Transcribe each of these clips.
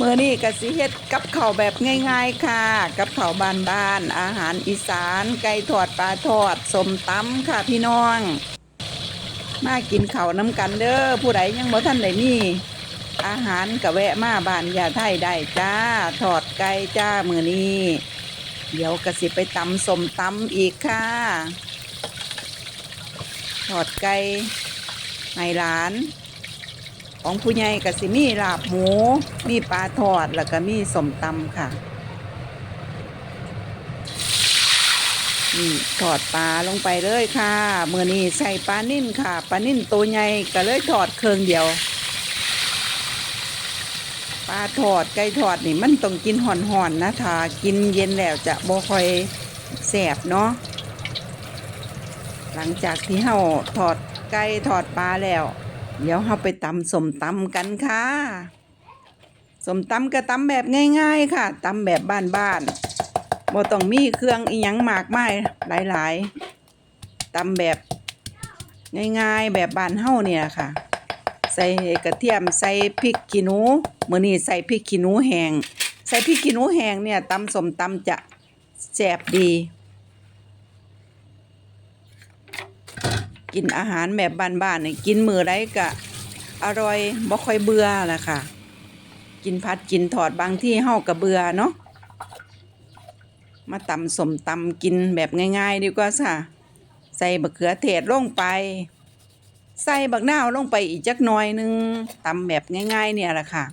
เมื้อนี้ก็สิเฮ็ดกับข้าวแบบง่ายๆค่ะ กับข้าวบ้านๆอาหารอีสาน ไก่ทอดปลาทอดสมตำค่ะพี่น้อง มากินข้าวน้ำกันเด้อผู้ใดยังบ่ทันได้มีอาหารก็แวะมาบ้านยาไทยได้จ้าทอดไก่จ้ามื้อนี้ เดี๋ยวก็สิไปตำสมตำอีกค่ะทอดไก่ให้หลาน ของผู้ใหญ่ก็สิมีลาบหมู มีปลาทอด แล้วก็มีสมตำค่ะนี่ทอดปลาลงไปเลยค่ะเมื่อนี้ใส่ปลานิ่นค่ะปลานิ่นตัวใหญ่ก็เลยทอดเครื่องเดียวปลาทอดไก่ทอดนี่มันต้องกินห่อนๆนะถ้ากินเย็นแล้วจะบ่ค่อยแสบเนาะหลังจากที่เฮาทอดไก่ทอดปลาแล้ว เดี๋ยวเราไปตำสมตำกันค่ะสมตำก็ตำแบบง่าย ๆ ค่ะตำแบบบ้านๆบ่ต้องมีเครื่องอีหยังมากมายหลายๆตำแบบง่ายๆ แบบบ้านเฮาเนี่ยค่ะ ใส่กระเทียมใส่พริกขี้หนูมื้อนี้ใส่พริกขี้หนูแห้งใส่พริกขี้หนูแห้งเนี่ยตำสมตำจะแซ่บดี กินอาหารแบบบ้านๆนี่กินมือใดก็อร่อยบ่ค่อยเบื่อละค่ะ กินผัดกินทอดบางที่เฮาก็เบื่อเนาะมาตำสมตำกินแบบง่าย ๆ ดีกว่าค่ะใส่บะเขือเทศลงไป ใส่บักนาวลงไปอีกจักหน่อยหนึงตำแบบง่าย ๆ เนี่ยแหละค่ะ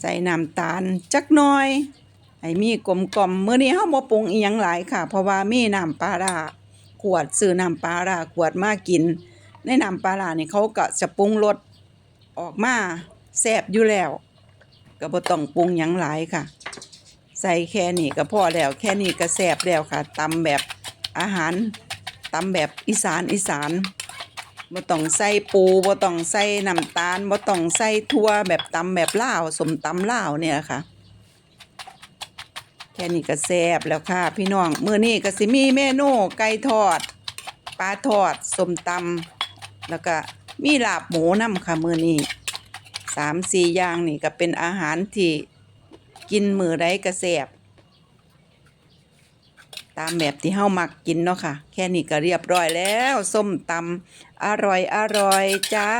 ใส่น้ำตาลจักหน่อย ให้มีกลมกลมมื้อนี้เฮาบ่ปรุงอีหยังหลายค่ะ เพราะว่ามีน้ำปลาร้าขวดซื้อน้ำปลาร้าขวดมากิน ในน้ำปลาร้านี่เขาก็จะปรุงรสออกมาแซ่บอยู่แล้วก็บ่ต้องปรุงหยังหลายค่ะ ใส่แค่นี้ก็พอแล้ว แค่นี้ก็แซ่บแล้วค่ะตำแบบอาหารตำแบบอีสานอีสานบ่ต้องใส่ปูบ่ต้องใส่น้ำตาลบ่ต้องใส่ถั่วแบบตำแบบลาวสมตำลาวเนี่ยค่ะ ค่นี้ก็แซ่บแล้วค่ะ พี่น้องมื้อนี้ก็สิมีเมนูไก่ทอดปลาทอดส้มตำแล้วก็มีลาบหมูนำค่ะมื้อนี้สามสี่อย่างนี่ก็เป็นอาหารที่กินมื้อใดก็แซ่บตามแบบที่เฮามักกินเนาะค่ะ แค่นี้ก็เรียบร้อยแล้วส้มตำอร่อยอร่อยจ้า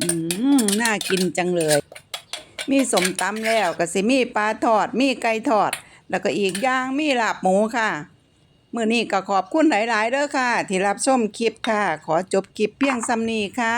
อืมน่ากินจังเลย มีสมตำแล้วก็สิมีปลาทอด มีไก่ทอด แล้วก็อีกอย่างมีลาบหมูค่ะมื่อนี้ก็ขอบคุณหลาย ๆเด้อค่ะ ที่รับชมคลิปค่ะ ขอจบคลิปเพียงซ้ำนี้ค่ะ